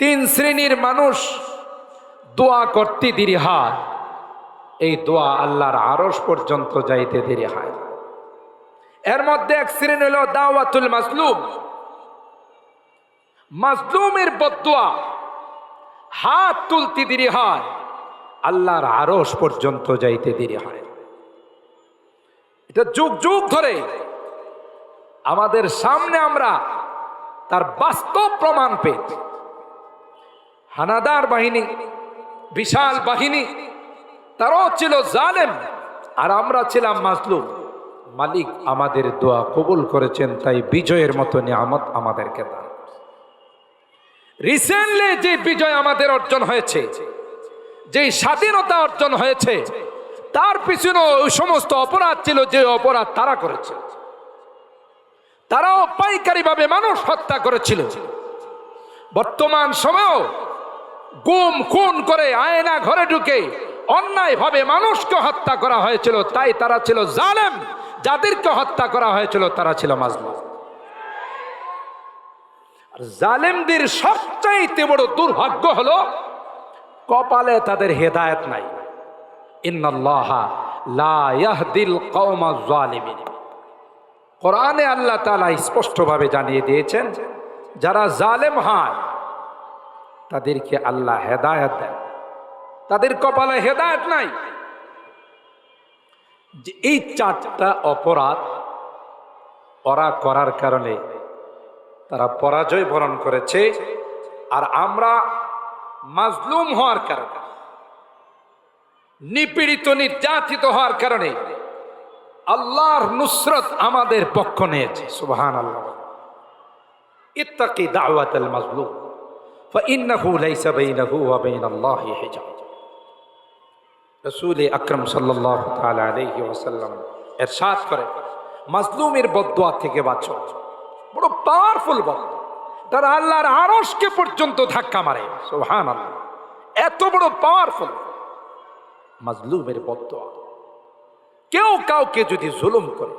তিন শ্রেণির মানুষ দোয়া করতে দেরি হয়। এই দোয়া আল্লাহর আরস পর্যন্ত যাইতে দেরি হয়। এর মধ্যে এক শ্রেণি হল দাওয়াতুল মাজলুম। মাজলুমের বদুয়া হাত তুলতে দেরি হয়, আল্লাহর আরস পর্যন্ত যাইতে দেরি হয়। এটা যুগ যুগ ধরে আমাদের সামনে আমরা তার বাস্তব প্রমাণ পেয়েছি। হানাদার বাহিনী, বিশাল বাহিনী। তারাও ছিল জালেম, আর আমরা ছিলাম মাজলুম। মালিক আমাদের দোয়া কবুল করেছেন, তাই বিজয়ের মতো নিয়ামত আমাদেরকে দান রিসেন্টলি যে বিজয় আমাদের অর্জন হয়েছে, যে স্বাধীনতা অর্জন হয়েছে, তার পিছনে ওই সমস্ত অপরাধ ছিল যে অপরাধ তারা করেছে তারাও পাইকারিভাবে মানুষ হত্যা করেছিল। বর্তমান সময়েও গুম, খুন করে আয়না ঘরে ঢুকে অন্যায়ভাবে মানুষকে হত্যা করা হয়েছিল, তাই তারা ছিল জালেম। যাদেরকে হত্যা করা হয়েছিল, তারা ছিল মাজলুম। জালেমদের সবচাইতে বড় দুর্ভাগ্য হলো, কপালে তাদের হেদায়েত নাই। কোরআনে আল্লাহ তাআলা স্পষ্টভাবে জানিয়ে দিয়েছেন, যারা জালেম হয় তাদেরকে আল্লাহ হেদায়েত দেন। তাদের কপালে হেদায়েত নাই। যে এই চারটা অপরাধ ওরা করার কারণে তারা পরাজয় বরণ করেছে, আর আমরা মাজলুম হওয়ার কারণে, নিপীড়িত, নির্যাতিত হওয়ার কারণে আল্লাহর নুসরত আমাদের পক্ষ নিয়েছে সুবহান আল্লাহ ইত্তাকি দাওয়াত মাজলুম। রসুল আকরম সাল্লাহ আলাইহি ওয়াসাল্লাম এরশাদ করে, মাজলুমের বদদোয়া থেকে বাঁচো। বড় পাওয়ারফুল বদদোয়া তারা আল্লাহর আরশকে পর্যন্ত ধাক্কা মারে। সুবহানাল্লাহ। এত বড় পাওয়ারফুল মাজলুমের বদদোয়া কেউ কাউকে যদি জুলুম করে,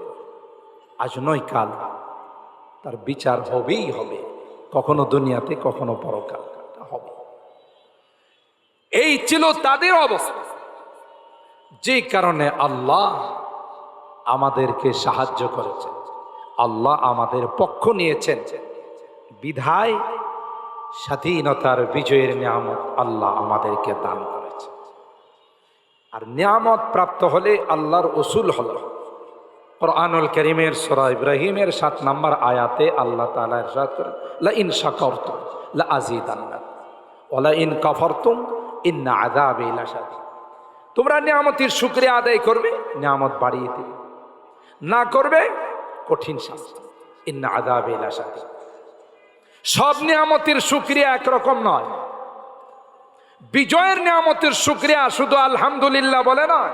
আজ নয় কাল, তার বিচার হবেই হবে। কখনো দুনিয়াতে, কখনো পরকাল। হবে। এই ছিল তাদের অবস্থা। যে কারণে আল্লাহ আমাদেরকে সাহায্য করেছেন। আল্লাহ আমাদের পক্ষ নিয়েছেন। বিধায় স্বাধীনতার বিজয়ের নিয়ামত আল্লাহ আমাদেরকে দান করেছে আর নিয়ামত প্রাপ্ত হলে আল্লাহর ওসুল হল। কোরআনুল করিমের সরা ইব্রাহিমের সাত নম্বর আয়াতে আল্লাহ তালা ইরশাদ করেন লা ইন শাকারতুম লা আযীদান্নাক ওয়া লা ইন কাফারতুম ইন্না আযাবি লাশাদীদ। তোমরা নিয়ামতের শুকরিয়া আদায় করবে, নিয়ামত বাড়িয়ে দিবে। না করবে, কঠিন শাস্তি। ইন্না আযাবি লাশাদীদ। সব নিয়ামতের শুকরিয়া একরকম নয়। বিজয়ের নিয়ামতের শুকরিয়া শুধু আলহামদুলিল্লাহ বলে নয়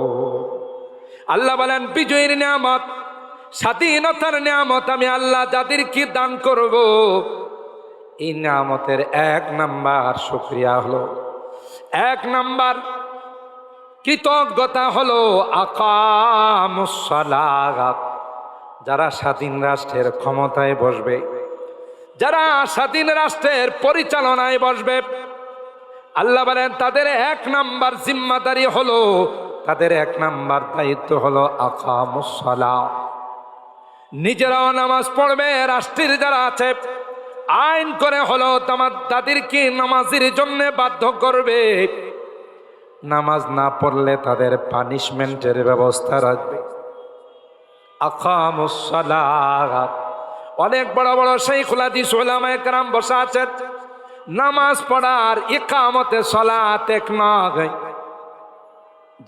আল্লাহ বলেন, বিজয়ের নিয়ামত, স্বাধীনতার নিয়ামত আমি আল্লাহ যাদেরকে দান করব। এই নিয়ামতের এক নাম্বার শুক্রিয়া হলো। এক নাম্বার কৃতজ্ঞতা হলো আকামুসলাগাত যারা স্বাধীন রাষ্ট্রের ক্ষমতায় বসবে, যারা স্বাধীন রাষ্ট্রের পরিচালনায় বসবে, আল্লাহ বলেন, তাদের এক নাম্বার জিম্মাদারি হলো তাদের এক নাম্বার দায়িত্ব হলো আকামুসলা নিজেরাও নামাজ পড়বে, রাষ্ট্রের যারা আছে, আইন করে হলো তোমার তাদেরকে নামাজের জন্য বাধ্য করবে। নামাজ না পড়লে তাদের পানিশমেন্টের ব্যবস্থা রাখবে। অনেক বড় বড় সেই সোলামায় কারাম বসা আছেন, নামাজ পড়ার ইকামতে সলাত এক নয়।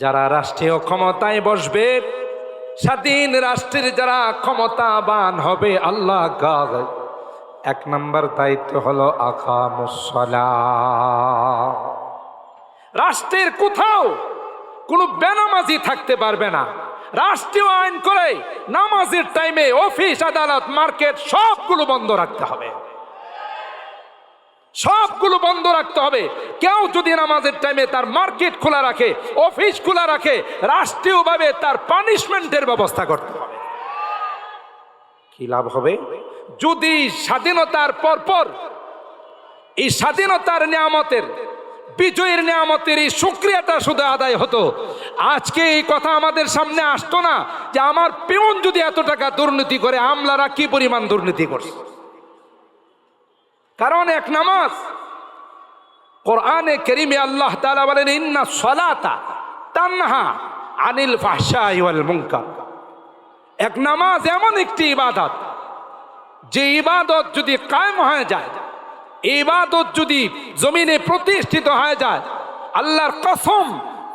যারা রাষ্ট্রীয় ক্ষমতায় বসবে, স্বাধীন রাষ্ট্রের যারা ক্ষমতাবান হবে, আল্লাহ এক নম্বর দায়িত্ব হলো আখা রাষ্ট্রের কোথাও কোনো বেনামাজি থাকতে পারবে না। রাষ্ট্রীয় আইন করে নামাজের টাইমে অফিস, আদালত, মার্কেট সবগুলো বন্ধ রাখতে হবে। সবগুলো বন্ধ রাখতে হবে। কেউ যদি নামাজের টাইমে তার মার্কেট খোলা রাখে অফিস খোলা রাখে, রাষ্ট্রীয়ভাবে তার পানিশমেন্টের ব্যবস্থা করতে হবে। কি লাভ হবে? যদি স্বাধীনতার পরপর এই স্বাধীনতার নিয়ামতের, বিজয়ের নিয়ামতের এই সুক্রিয়াটা শুধু আদায় হতো, আজকে এই কথা আমাদের সামনে আসতো না যে, আমার পেউন যদি এত টাকা দুর্নীতি করে, আমলারা কি পরিমাণ দুর্নীতি করছে? কারণ এক নামাজ। কোরআনে কেরিমে আল্লাহ তাআলা বলেন, ইন্না সলাতা তানহা আনিল মুনকার। এক নামাজ এমন একটি ইবাদত, যে ইবাদত যদি কায়েম হয়ে যায়, ইবাদত যদি জমিনে প্রতিষ্ঠিত হয়ে যায়, আল্লাহর কসম,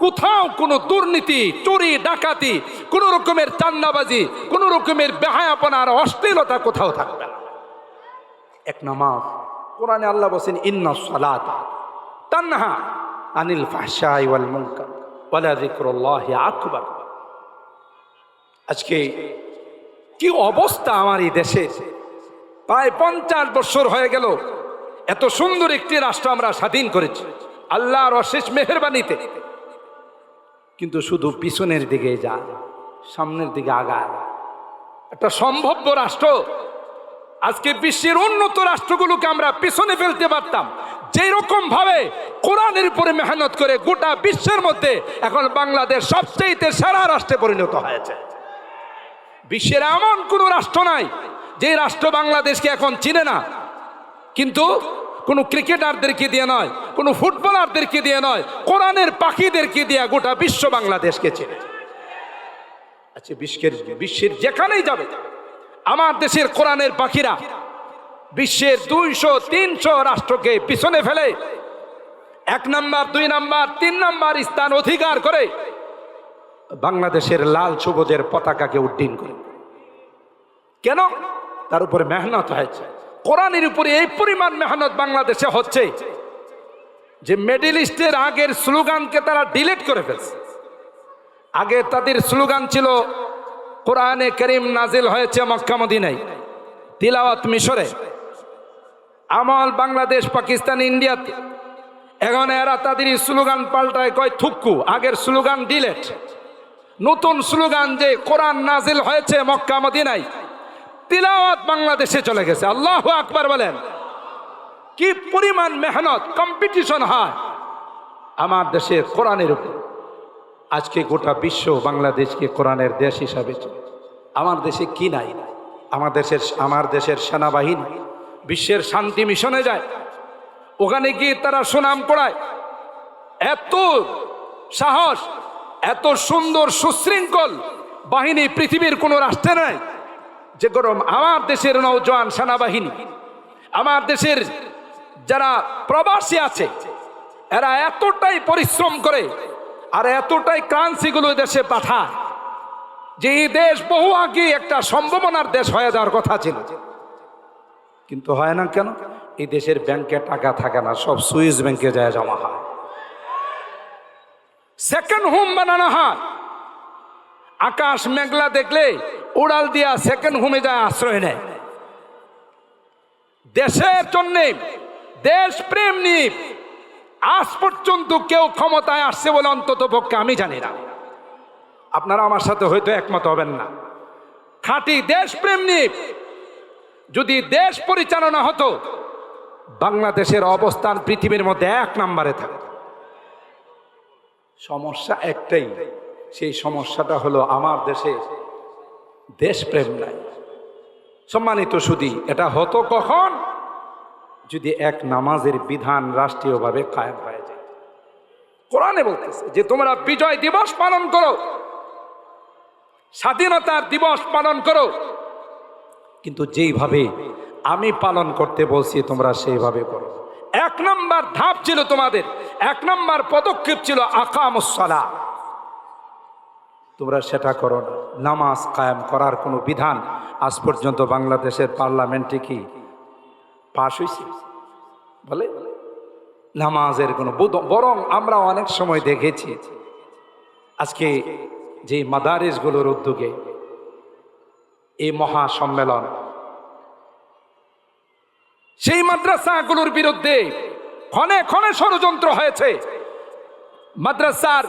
কোথাও কোনো দুর্নীতি, চুরি, ডাকাতি, কোন রকমের চান্দাবাজি, কোন রকমের বেহায়াপনার অশ্লীলতা কোথাও থাকবে না। এক নামাজ কোরআনে আল্লাহ বলছেন, ইন্না সালাত তানহা আনিল ফাহশাই আকবার। আজকে কি অবস্থা আমার এই দেশের প্রায় পঞ্চাশ বছর হয়ে গেল, এত সুন্দর একটি রাষ্ট্র আমরা স্বাধীন করেছি, আল্লাহর অশেষ মেহরবানিতে। কিন্তু শুধু পিছনের দিকে যায়, সামনের দিকে আগায়। একটা সম্ভব্য রাষ্ট্র আজকে বিশ্বের উন্নত রাষ্ট্রগুলোকে আমরা পিছনে ফেলতে পারতাম। যেই রকম ভাবে কোরআনের উপরে মেহনত করে গোটা বিশ্বের মধ্যে এখন বাংলাদেশ সবচেয়ে সেরা রাষ্ট্রে পরিণত হয়েছে। বিশ্বের এমন কোনো রাষ্ট্র নাই যে রাষ্ট্র বাংলাদেশকে এখন চিনে না। কিন্তু কোনো ক্রিকেটারদেরকে দিয়ে নয়, কোনো ফুটবলারদেরকে দিয়ে নয়, কোরআনের পাখিদেরকে দিয়ে গোটা বিশ্ব বাংলাদেশকে চেনে। আচ্ছা বিশ্বের বিশ্বের যেখানেই যাবে আমার দেশের কোরআনের পাখিরা বিশ্বের দুইশো, তিনশো রাষ্ট্রকে পিছনে ফেলে, এক নাম্বার, দুই নাম্বার, তিন নাম্বার স্থান অধিকার করে বাংলাদেশের লাল সবুজের পতাকাকে উড্ডীন করে। কেন? তার উপরে মেহনত হয়েছে। কোরআনের উপরে এই পরিমাণ মেহনত বাংলাদেশে হচ্ছে যে মেডেলিস্টের আগের স্লোগানকে তারা ডিলিট করে ফেলছে। আগে তাদের স্লোগান ছিল কোরআনে করিম নাজিল হয়েছে মক্কা মদিনায়। তিলাওয়াত মিশরে। আমল বাংলাদেশ, পাকিস্তান, ইন্ডিয়াতে। এখন এরা তাদের স্লোগান পাল্টায় কয় থুক্কু আগের স্লোগান ডিলেট। নতুন স্লোগান যে কোরআন নাজিল হয়েছে মক্কা মদিনায়, তিলাওয়াত বাংলাদেশে চলে গেছে। আল্লাহ আকবার বলেন, কি পরিমাণ মেহনত কম্পিটিশন হয় আমার দেশের কোরআনের উপর। আজকে গোটা বিশ্ব বাংলাদেশকে কোরআনের দেশ হিসাবে আমার দেশে কি নাই? আমার দেশের আমার দেশের সেনাবাহিনী বিশ্বের শান্তি মিশনে যায়। ওখানে গিয়ে তারা সুনাম করায়। এত সাহস, এত সুন্দর সুশৃঙ্খল বাহিনী পৃথিবীর কোনো রাষ্ট্রে নাই। যে গরম আমার দেশের নৌজওয়ান সেনাবাহিনী, আমার দেশের যারা প্রবাসী আছে, এরা এতটাই পরিশ্রম করে আর এতটাই ক্রান্সিগুলো দেশে পাঠায় যে এই দেশ বহু আগে একটা সম্ভাবনার দেশ হয়ে যাওয়ার কথা ছিল। কিন্তু হয় না কেন? এই দেশের ব্যাংকে টাকা থাকে না, সব সুইস ব্যাংকে যায় জমা হয়। সেকেন্ড হোম বানানো হয়। আকাশ মেঘলা দেখলে উড়াল দিয়া সেকেন্ড হোমে যায় আশ্রয় নেয়। দেশের জন্যে দেশ প্রেম নিয়ে আজ পর্যন্ত কেউ ক্ষমতায় আসছে বলে অন্তত পক্ষে আমি জানি না। আপনারা আমার সাথে হয়তো একমত হবেন না। খাঁটি দেশপ্রেম নিয়ে যদি দেশ পরিচালনা হতো, বাংলাদেশের অবস্থান পৃথিবীর মধ্যে এক নম্বরে থাকত। সমস্যা একটাই, সেই সমস্যাটা হলো আমার দেশে দেশপ্রেম নাই। সম্মানিত সুদী এটা হতো কখন? যদি এক নামাজের বিধান রাষ্ট্রীয়ভাবে কায়েম হয়ে যায়। কোরআনে বলতেছে যে, তোমরা বিজয় দিবস পালন করো, স্বাধীনতার দিবস পালন করো। কিন্তু যেইভাবে আমি পালন করতে বলছি, তোমরা সেইভাবে করো এক নম্বর ধাপ ছিল তোমাদের, এক নম্বর পদক্ষেপ ছিল আকামুসলা তোমরা সেটা করো নামাজ কায়েম করার কোনো বিধান আজ পর্যন্ত বাংলাদেশের পার্লামেন্টে কি পাশ হয়েছে বলে, নামাজের কোনো বরং আমরা অনেক সময় দেখেছি, আজকে যে মাদারিসগুলোর উদ্যোগে এই মহা সম্মেলন সেই মাদ্রাসাগুলোর বিরুদ্ধে ক্ষণে ক্ষণে ষড়যন্ত্র হয়েছে। মাদ্রাসার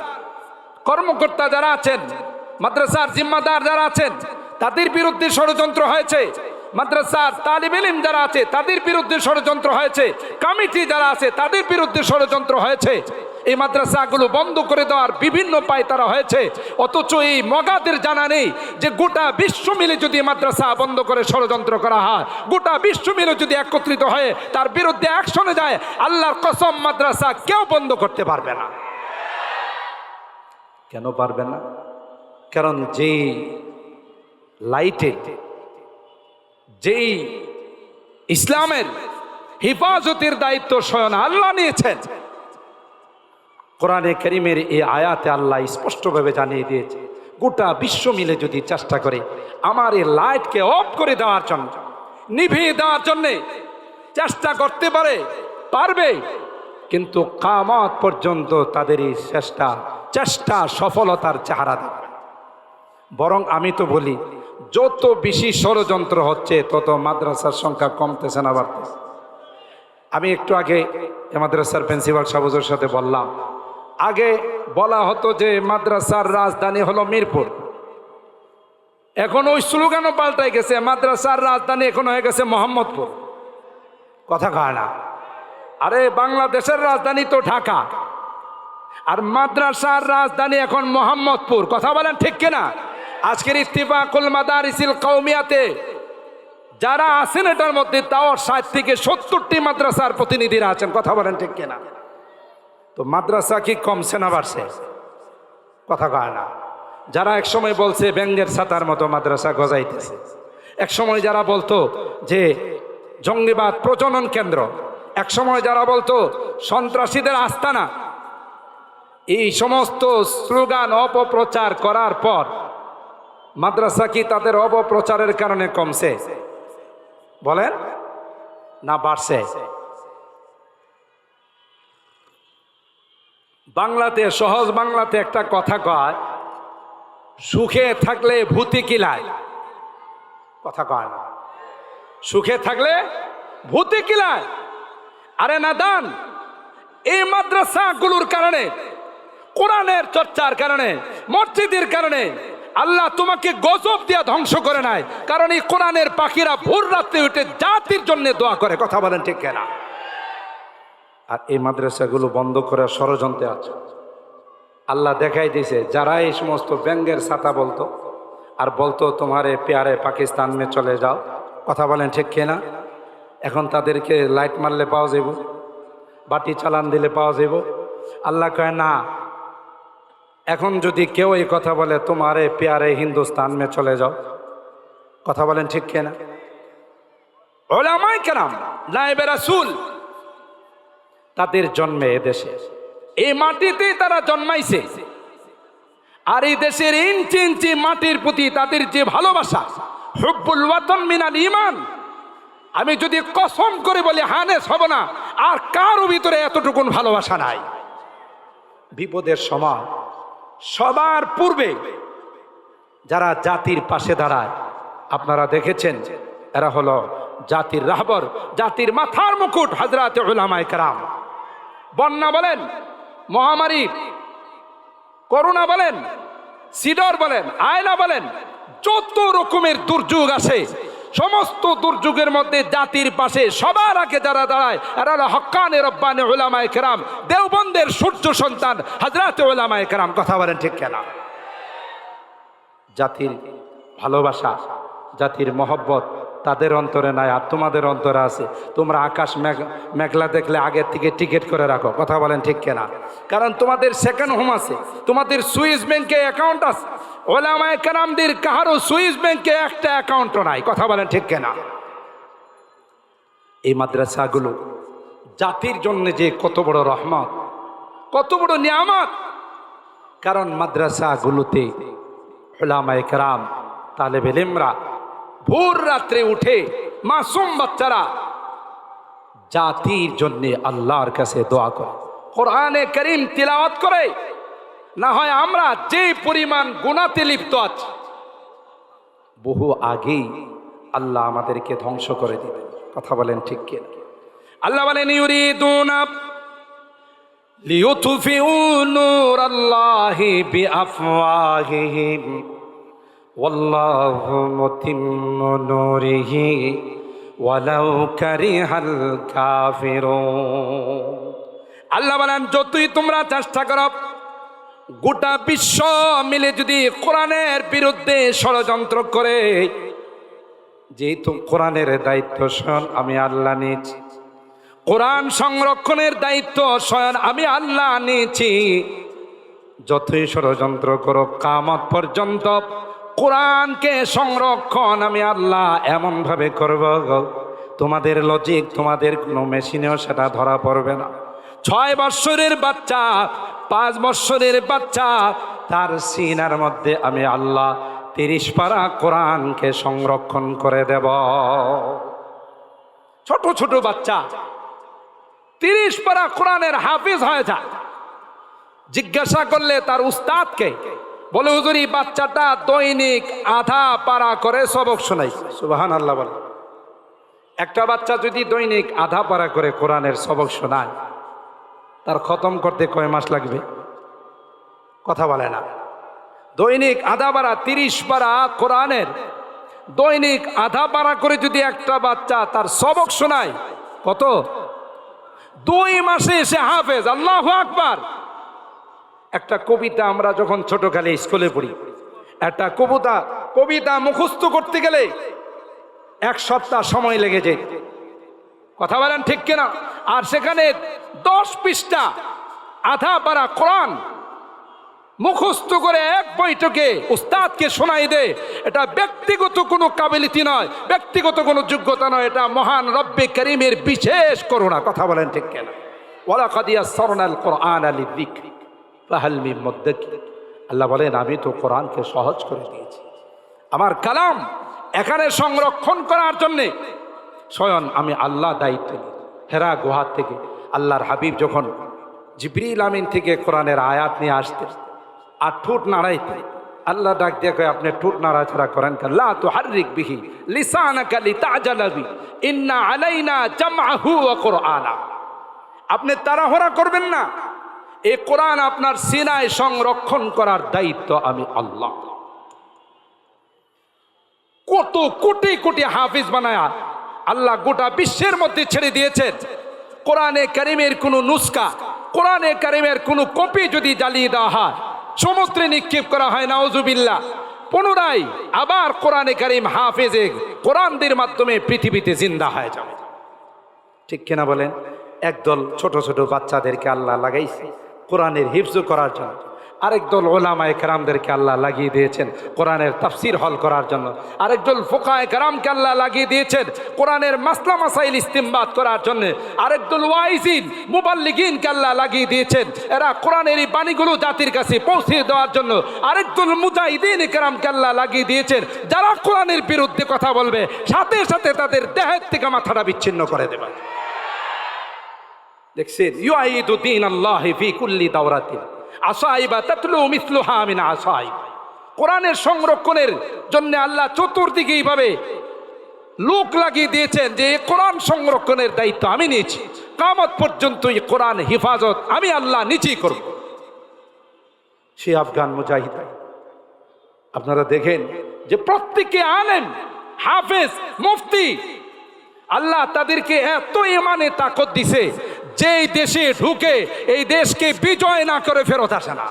কর্মকর্তা যারা আছেন, মাদ্রাসার জিম্মাদার যারা আছেন, তাদের বিরুদ্ধে ষড়যন্ত্র হয়েছে। মাদ্রাসার তালিব ইলিম যারা আছে, তাদের বিরুদ্ধে ষড়যন্ত্র হয়েছে। কমিটি যারা আছে, তাদের বিরুদ্ধে ষড়যন্ত্র হয়েছে। এই মাদ্রাসাগুলো বন্ধ করে দেওয়ার বিভিন্ন পায় তারা হয়েছে। অথচ এই মগাদের জানা নেই যে গোটা বিশ্ব মিলে যদি মাদ্রাসা বন্ধ করে ষড়যন্ত্র করা হয়, গোটা বিশ্ব মিলে যদি একত্রিত হয়ে তার বিরুদ্ধে অ্যাকশনে যায়, আল্লাহর কসম মাদ্রাসা কেউ বন্ধ করতে পারবে না। কেন পারবে না? কারণ যেই লাইটে যেই ইসলামের হিফাজতের দায়িত্ব স্বয়ং আল্লাহ নিয়েছেন। কোরআনে করিমের এই আয়াতে আল্লাহ স্পষ্টভাবে জানিয়ে দিয়েছে, গোটা বিশ্ব মিলে যদি চেষ্টা করে আমার এই লাইটকে অফ করে দেওয়ার জন্য, নিভিয়ে দেওয়ার জন্যে চেষ্টা করতে পারে, পারবে, কিন্তু কামত পর্যন্ত তাদের এই চেষ্টা চেষ্টা সফলতার চেহারা দেবে বরং আমি তো বলি যত বেশি ষড়যন্ত্র হচ্ছে, তত মাদ্রাসার সংখ্যা কমতেছে না, বাড়তেছে। আমি একটু আগে মাদ্রাসার প্রিন্সিপাল সাবুজের সাথে বললাম, আগে বলা হতো যে মাদ্রাসার রাজধানী হলো মিরপুর। এখন ওই স্লোগানও পাল্টাই গেছে, মাদ্রাসার রাজধানী এখন হয়ে গেছে মোহাম্মদপুর। কথা কয় না। আরে, বাংলাদেশের রাজধানী তো ঢাকা। আর মাদ্রাসার রাজধানী এখন মোহাম্মদপুর। কথা বলেন ঠিক কিনা? আজকের ইত্তিফাকুল মাদারিসিল কৌমিয়াতে যারা আছেন এটার মধ্যে তাও ষাট থেকে সত্তরটি মাদ্রাসার প্রতিনিধিরা আছেন, কথা বলেন ঠিক কিনা? তো মাদ্রাসা কি কমছে না বাড়ছে? কথা কয় না। যারা একসময় বলছে ব্যাঙ্গের ছাতার মতো মাদ্রাসা গজাইতেছে, একসময় যারা বলতো যে জঙ্গিবাদ প্রজনন কেন্দ্র, একসময় যারা বলতো সন্ত্রাসীদের আস্তানা, এই সমস্ত স্লোগান অপপ্রচার করার পর মাদ্রাসা কি তাদের অপপ্রচারের কারণে কমছে? বলেন? না, বাড়ছে। বাংলাতে, সহজ বাংলাতে একটা কথা কয়, সুখে থাকলে ভূতি কিলায় কথা কয় না। সুখে থাকলে ভূতি কিলায় আরে না, দান। এই মাদ্রাসাগুলোর কারণে, কোরআনের চর্চার কারণে, মসজিদের কারণে আল্লাহ তোমাকে গজব দিয়া ধ্বংস করে নাই। কারণ এই কোরআনের পাখিরা ভোর রাত্রে উঠে জাতির জন্য দোয়া করে। কথা বলেন ঠিক কেনা? আর এই মাদ্রাসাগুলো বন্ধ করার ষড়যন্ত্রে আছে। আল্লাহ দেখাই দিয়েছে, যারা এই সমস্ত ব্যাঙ্গের ছাতা বলতো, আর বলতো তোমারে পেয়ারে পাকিস্তান মে চলে যাও, কথা বলেন ঠিক কিনা? এখন তাদেরকে লাইট মারলে পাওয়া যাব বাটি চালান দিলে পাওয়া যাব আল্লাহ কয়, না এখন যদি কেউ এই কথা বলে, তোমারে পেয়ারে হিন্দুস্তান মে চলে যাও, কথা বলেন ঠিক কিনা ওলামাই কেরাম নাইবে রাসূল, তাদের জন্মে এদেশে এই মাটিতে তারা জন্মাইছে। আর এই দেশের ইঞ্চি ইঞ্চি মাটির প্রতি তাদের যে ভালোবাসা, হুব্বুল ওয়াতন মিনাল ইমান আমি যদি কসম করে বলি, হানেস হব না, আর কারও ভিতরে এতটুকুন ভালোবাসা নাই। বিপদের সময় সবার পূর্বে যারা জাতির পাশে দাঁড়ায়, আপনারা দেখেছেন, এরা হলো জাতির রাহবর, জাতির মাথার মুকুট হাজরাত উলামায়ে কেরাম। বন্যা বলেন, মহামারী, করোনা বলেন, সিডর বলেন, আয়না বলেন, যত রকমের দুর্যোগ আছে সমস্ত দুর্যোগের মধ্যে জাতির পাশে সবার আগে যারা দাঁড়ায়, এরা হলো হক্কানে রব্বানে ওলামায় কেরাম, দেওবন্দের সূর্য সন্তান হাজরাতে ওলামায় কেরাম। কথা বলেন ঠিক কেনা? জাতির ভালোবাসা, জাতির মহব্বত তাদের অন্তরে নাই আর তোমাদের অন্তরে আছে। তোমরা আকাশ মেঘ, মেঘলা দেখলে আগের থেকে টিকিট করে রাখো। কথা বলেন ঠিক কেনা? কারণ তোমাদের সেকেন্ড হোম আছে। তোমাদের সুইস ব্যাংকে অ্যাকাউন্ট আছে। ওলামায় কারামদের কাহারও সুইস ব্যাংকে একটা অ্যাকাউন্টও নাই, কথা বলেন ঠিক কেনা? এই মাদ্রাসাগুলো জাতির জন্য যে কত বড় রহমত, কত বড় নিয়ামত। কারণ মাদ্রাসাগুলোতে ওলামায় কারাম, তালেব এলেমরা ভোর রাত্রে উঠে মাসুম বাচ্চারা জাতির জন্য আল্লাহর কাছে দোয়া করে, কোরআনে করিম তিলাওয়াত করে। না হয় আমরা যে পরিমাণ গুণাতে লিপ্ত আছি, বহু আগেই আল্লাহ আমাদেরকে ধ্বংস করে দিবেন। কথা বলেন ঠিক কি আল্লাহ বলেন, ইউরিদুনা লিয়ুতফিউ নূরাল্লাহি বিআফওয়াহিহিম, ওয়াল্লাহু মুতিম্মু নূরিহি, ওয়ালাউ কারিহাল কাফিরুন। আল্লাহ বলেন, যতই তোমরা চেষ্টা করো গোটা বিশ্ব মিলে যদি কোরআনের বিরুদ্ধে ষড়যন্ত্র করে, যেহেতু কোরআনের দায়িত্ব স্বয়ং আমি আল্লাহ নিয়েছি, কোরআন সংরক্ষণের দায়িত্ব স্বয়ং আমি আল্লাহ নিয়েছি, যতই ষড়যন্ত্র করো কামত পর্যন্ত কোরআনকে সংরক্ষণ আমি আল্লাহ এমনভাবে করব। তোমাদের লজিক তোমাদের কোনো মেশিনেও সেটা ধরা পড়বে না। ছয় বৎসরের বাচ্চা পাঁচ বৎসরের বাচ্চা, তার সিনার মধ্যে আমি আল্লাহ তিরিশ পারা কোরআনকে সংরক্ষণ করে দেব। ছোট ছোট বাচ্চা, তিরিশ পারা কোরআনের হাফিজ হয়ে যায় জিজ্ঞাসা করলে তার উস্তাদকে, বলে, হুজুরি বাচ্চাটা দৈনিক আধা পারা করে সবক শোনাই। সুবাহান আল্লাহ বলে। একটা বাচ্চা যদি দৈনিক আধা পারা করে কোরআনের সবক শোনায় তার খতম করতে কয় মাস লাগবে? কথা বলে না। দৈনিক আধা পারা তিরিশ পারা কোরআনের দৈনিক আধা পারা করে যদি একটা বাচ্চা তার সবক শোনায়, কত? দুই মাসে এসে হাফেজ, আল্লাহ আকবার। একটা কবিতা আমরা যখন ছোটকালে স্কুলে পড়ি, একটা কবিতা কবিতা মুখস্থ করতে গেলে এক সপ্তাহ সময় লেগে যায়। কথা বলেন ঠিক কিনা? আর সেখানে দশ পৃষ্ঠা আধা পারা কোরআন মুখস্থ করে এক বৈঠকে উস্তাদকে শোনাই দে। এটা ব্যক্তিগত কোনো কাবিলিতি নয়, ব্যক্তিগত কোনো যোগ্যতা নয়, এটা মহান রব্বে করিমের বিশেষ করুণা। কথা বলেন ঠিক কেন? ওলা কাদিয়া সরনাল কোরআন আলী ফাহালমি মধ্যে আল্লাহ বলেন, আমি তো কোরআনকে সহজ করে দিয়েছি। আমার কালাম এখানে সংরক্ষণ করার জন্যে স্বয়ং আমি আল্লাহ দায়িত্ব নিই। হেরা গুহার থেকে আল্লাহর হাবিব যখন জিবরিল আমিন থেকে কোরআনের আয়াত নিয়ে আসতেন আর ঠোঁট নাড়াইতে, আল্লাহ ডাক দিয়ে কয়, আপনি ঠোঁট নাড়াচাড়া করেন লা তো হারিক বিহি লিসানাকা লিতাজালাবি ইন্না আলাইনা জামআহু ওয়া কুরআনা। আপনি তাড়াহুড়া করবেন না। এই কোরআন আপনার সিনায় সংরক্ষণ করার দায়িত্ব আমি আল্লাহ। কত কোটি কোটি হাফিজ বানায়া আল্লাহ গোটা বিশ্বের মধ্যে ছেড়ে দিয়েছেন। কোরআনে কারিমের কোনো নুস্কা কোরআনে কারিমের কোনো কপি যদি জ্বালিয়ে দেওয়া হয় সমুদ্রে নিক্ষেপ করা হয় নাওজুবিল্লা পুনরায় আবার কোরআনে কারিম হাফেজে কোরআনদের মাধ্যমে পৃথিবীতে জিন্দা হয়ে যাবে। ঠিক কিনা বলেন? একদল ছোট ছোট বাচ্চাদেরকে আল্লাহ লাগাইছে কোরআনের হিফজ করার জন্য। আরেক দল ওলামায় কেরামদেরকে আল্লাহ লাগিয়ে দিয়েছেন কোরআনের তাফসির হল করার জন্য। আরেক দল ফোকায় কেরামকে আল্লাহ লাগিয়ে দিয়েছেন কোরআনের মাসলা মাসাইল ইস্তিমবাদ করার জন্য। আরেক দল ওয়াইজিন, মুবাল্লিগিনকে আল্লাহ লাগিয়ে দিয়েছেন। এরা কোরআনের এই বাণীগুলো জাতির কাছে পৌঁছে দেওয়ার জন্য আরেক দল মুজাহিদিন কেরামকে আল্লাহ লাগিয়ে দিয়েছেন। যারা কোরআনের বিরুদ্ধে কথা বলবে, সাথে সাথে তাদের দেহের থেকে মাথাটা বিচ্ছিন্ন করে দেবে। দেখছেন ইউআইদু দিন আল্লাহ ফি কুল্লি দাওরাতিন। আসাইবা তাতলু মিসলুহা মিন আসাইব কোরআনের সংরক্ষণের জন্য আল্লাহ চতুর্দিকে এইভাবে লোক লাগিয়ে দিয়েছেন যে কোরআন সংরক্ষণের দায়িত্ব আমি নিয়েছি। কামত পর্যন্ত এই কোরআন হেফাজত আমি আল্লাহ নিচেই করব। সে আফগান মুজাহিদ আপনারা দেখেন যে প্রত্যেকে আলেন হাফেজ, মুফতি, আল্লাহ তাদেরকে এত ইমানে তাকত দিছে যেই দেশে ঢুকে এই দেশকে বিজয় না করে ফেরত আসে না।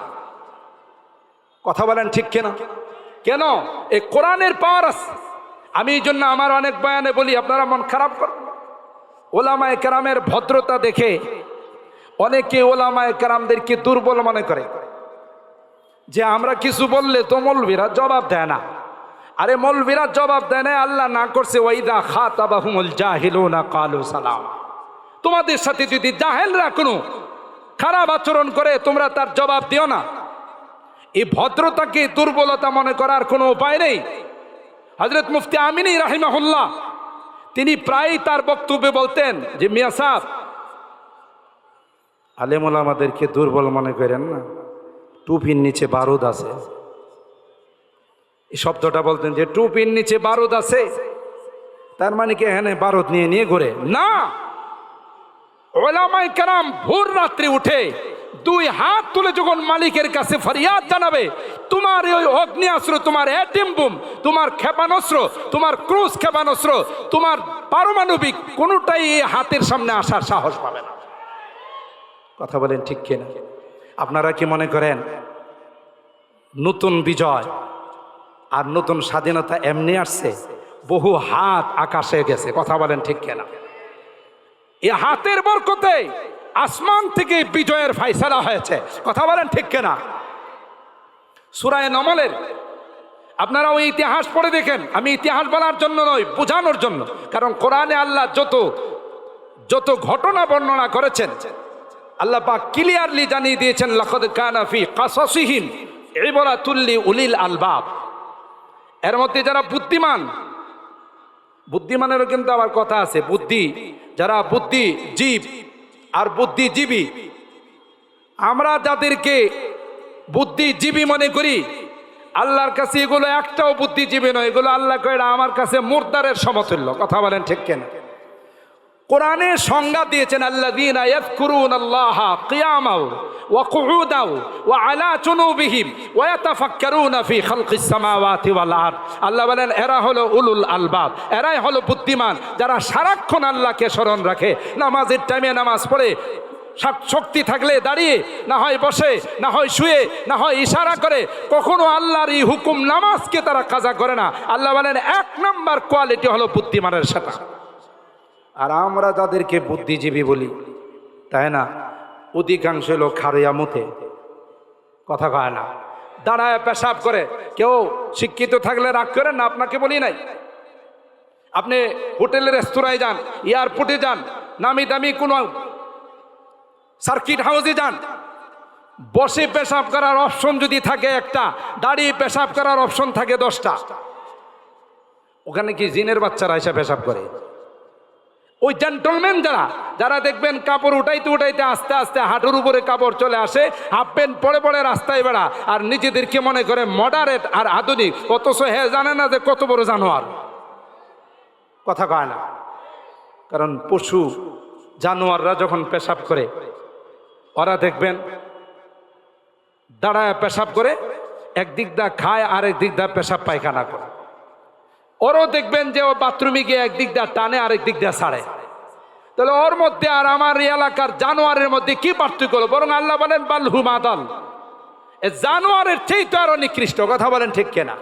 কথা বলেন ঠিক কেনা? কেন? এই কোরআনের পাওয়ার আছে। আমি এই জন্য আমার অনেক বয়ানে বলি, আপনারা মন খারাপ করবেন না। ওলামায় কেরামের ভদ্রতা দেখে অনেকে ওলামায় কেরামদেরকে দুর্বল মনে করে। যে আমরা কিছু বললে তো মৌলবীরা জবাব দেয় না। আরে মৌলবীরা জবাব দেয় না, আল্লাহ না করছে ওইদা খাতাবাহুমুল জাহিলুনা কালু সালাম। তোমাদের সাথে যদি জাহেলরা কোনো খারাপ আচরণ করে, তোমরা তার জবাব দিও না। এই ভদ্রতাকে দুর্বলতা মনে করার কোনো উপায় নেই। হজরত মুফতি আমিনী রাহিমাহুল্লাহ, তিনি প্রায়ই তার বক্তব্যে বলতেন যে, মিয়া সাহ আলেমুল আমাদেরকে দুর্বল মনে করেন না। টুপির নিচে বারুদ আছে। এই শব্দটা বলতেন যে, টুপির নিচে বারুদ আছে? তার মানে কি এখানে বারুদ নিয়ে নিয়ে ঘুরে? না! ওলামাই কারাম ভোর রাত্রি উঠে দুই হাত তুলে যখন মালিকের কাছে ফরিয়াদ জানাবে, তোমার ওই অগ্নিয়াস্ত্র, তোমার অ্যাটেম বুম, তোমার ক্ষেপণাস্ত্র, তোমার ক্রুজ ক্ষেপণাস্ত্র, তোমার পারমাণবিক কোনোটাই এই হাতের সামনে আসার সাহস পাবে না। কথা বলেন ঠিক কিনা? আপনারা কি মনে করেন নতুন বিজয় আর নতুন স্বাধীনতা এমনি আসছে? বহু হাত আকাশে গেছে, কথা বলেন ঠিক কেনা? এ হাতের বরকতে আসমান থেকে বিজয়ের ফাইসালা হয়েছে। কথা বলেন ঠিক কেনা? সুরায় নমলের আপনারা ওই ইতিহাস পড়ে দেখেন। আমি ইতিহাস বলার জন্য নয় বোঝানোর জন্য। কারণ কোরআনে আল্লাহ যত যত ঘটনা বর্ণনা করেছেন, আল্লাহ পাক ক্লিয়ারলি জানিয়ে দিয়েছেন লখদ কানাফি কাসসিহিম ইবরাতুল্লি উলিল আলবাব। এর মধ্যে যারা বুদ্ধিমান বুদ্ধিমানেরও কিন্তু আবার কথা আছে, বুদ্ধি। যারা বুদ্ধি জীব আর বুদ্ধিজীবী, আমরা যাদেরকে বুদ্ধিজীবী মনে করি, আল্লাহর কাছে এগুলো একটাও বুদ্ধিজীবী নয়, এগুলো আল্লাহ কয়রা আমার কাছে মুর্দারের সমতুল্য। কথা বলেন ঠিক কেন? কোরআনে সংজ্ঞা দিয়েছেন, আল্লাযীনা ইয়াযকুরুন আল্লাহ ওয়া ওয়া আলা ওয়া আল্লাহ বলেন, এরা উলুল আলবাব, এরাই বুদ্ধিমান, যারা সারাক্ষণ আল্লাহকে স্মরণ রাখে। নামাজের টাইমে নামাজ পড়ে শক- শক্তি থাকলে দাঁড়িয়ে, না হয় বসে, না হয় শুয়ে, না হয় ইশারা করে, কখনো আল্লাহর এই হুকুম নামাজকে তারা কাজা করে না। আল্লাহ বলেন, এক নম্বর কোয়ালিটি হলো বুদ্ধিমানের সাথে আর আমরা যাদেরকে বুদ্ধিজীবী বলি, তাই না? অধিকাংশ লোক খারিয়া মুথে কথা কয় না। দাঁড়ায় পেশাব করে। কেউ শিক্ষিত থাকলে রাগ করেন না, আপনাকে বলি নাই? আপনি হোটেলের রেস্তোরাঁয় যান, এয়ারপোর্টে যান, নামি দামি কোনো সার্কিট হাউসে যান। বসে পেশাব করার অপশন যদি থাকে একটা, দাঁড়িয়ে পেশাব করার অপশন থাকে দশটা। ওখানে কি জিনের বাচ্চারা এসে পেশাব করে? ওই জেন্টলম্যান যারা যারা দেখবেন কাপড় উঠাইতে উঠাইতে আস্তে আস্তে হাঁটুর উপরে কাপড় চলে আসে হাফ প্যান্ট পরে পরে রাস্তায় বেড়া, আর নিজেদেরকে মনে করে মডারেট আর আধুনিক, অথচ হে জানে না যে কত বড় জানোয়ার। কথা কয় না। কারণ পশু জানোয়াররা যখন পেশাব করে, ওরা দেখবেন দাঁড়ায় পেশাব করে, একদিক দা খায় আর একদিক দা পেশাব পায়খানা করে। ওরও দেখবেন যে ও বাথরুমে গিয়ে একদিক দিয়ে টানে, আরেক দিক দিয়ে ছাড়ে। তাহলে ওর মধ্যে আর আমার এই এলাকার জানোয়ারের মধ্যে কি পার্থক্য হলো? বরং আল্লাহ বলেন, বাল হুমাদাল এ জানোয়ারের চেয়ে তো আরও নিকৃষ্ট। কথা বলেন ঠিক কেনা?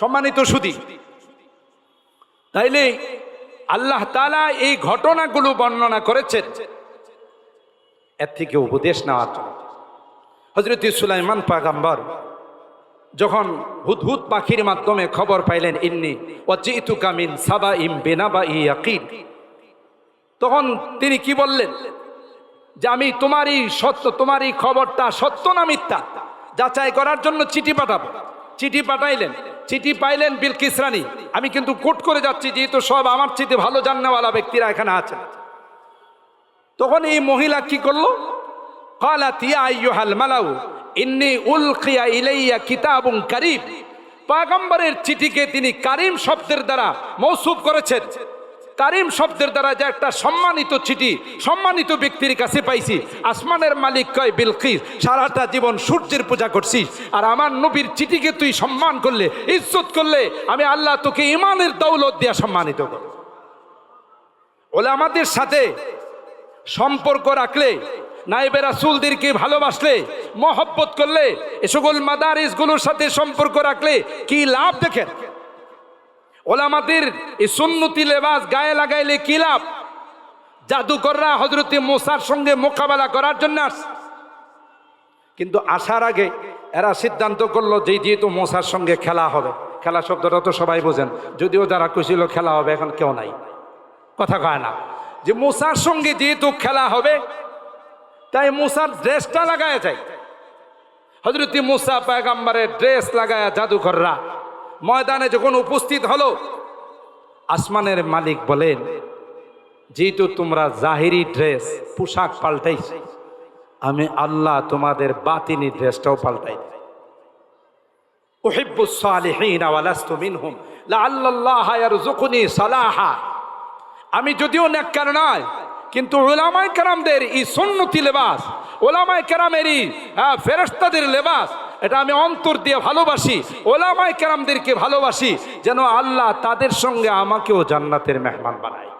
সম্মানিত সুদী, তাইলে আল্লাহ তালা এই ঘটনাগুলো বর্ণনা করেছেন। এর থেকে উপদেশ নেওয়ার জন্য। হজরত সুলাইমান পাগাম্বর যখন হুদহুদ পাখির মাধ্যমে খবর পাইলেন ইন্নি অজিতু কামিন সাবা ইম বেনাবা বা তখন তিনি কি বললেন? যে আমি তোমারই সত্য, তোমারই খবরটা সত্য না মিথ্যা? যাচাই করার জন্য চিঠি পাঠাবো। চিঠি পাঠাইলেন। চিঠি পাইলেন বিলকিস রানী। আমি কিন্তু কোট করে যাচ্ছি, যেহেতু সব আমার চিঠি ভালো জান্নাওয়ালা ব্যক্তিরা এখানে আছেন। তখন এই মহিলা কি করল? কালা তিয়া আইয়ুহাল মালাউ ইন্নি উলকিয়া ইলাইয়া কিতাবুং কারিম। পাগম্বরের চিঠিকে তিনি কারিম শব্দের দ্বারা মৌসুফ করেছেন। কারিম শব্দের দ্বারা যে একটা সম্মানিত চিঠি, সম্মানিত ব্যক্তির কাছে পাইছি। আসমানের মালিক কয়, বিলকিস, সারাটা জীবন সূর্যের পূজা করছিস আর আমার নবীর চিঠিকে তুই সম্মান করলে, ইজ্জত করলে, আমি আল্লাহ তোকে ইমানের দৌলত দিয়া সম্মানিত করব। ওলে আমাদের সাথে সম্পর্ক রাখলে নাইবে রাসুলদেরকে ভালোবাসলে, মহব্বত করলে এ সকল মাদারিসগুলোর সাথে সম্পর্ক রাখলে কি লাভ দেখেন? ওলামাদের এই সুন্নতি লেবাস গায়ে লাগাইলে কি লাভ? জাদুকররা হজরতে মোসার সঙ্গে মোকাবেলা করার জন্য আসছে। কিন্তু আসার আগে এরা সিদ্ধান্ত করল যে যেহেতু মোসার সঙ্গে খেলা হবে, খেলা শব্দটা তো সবাই বোঝেন, যদিও যারা কুছিল খেলা হবে, এখন কেউ নাই। কথা কয় না, যে মোসার সঙ্গে যেহেতু খেলা হবে তাই মুসার ড্রেসটা লাগায় যায় হজরতি মুসা পায়গাম্বারের ড্রেস লাগায় জাদুঘররা ময়দানে যখন উপস্থিত হলো, আসমানের মালিক বলেন, যেহেতু তোমরা জাহিরি ড্রেস, পোশাক পাল্টাই আমি আল্লাহ তোমাদের বাতিনি ড্রেসটাও পাল্টাই আমি যদিও নেককার নয় কিন্তু ওলামায় কেরামদের এই সন্নতি লেবাস ওলামায় কেরামেরই হ্যাঁ ফেরস্তাদের লেবাস, এটা আমি অন্তর দিয়ে ভালোবাসি ওলামায় কেরামদেরকে ভালোবাসি, যেন আল্লাহ তাদের সঙ্গে আমাকেও জান্নাতের মেহমান বানায়।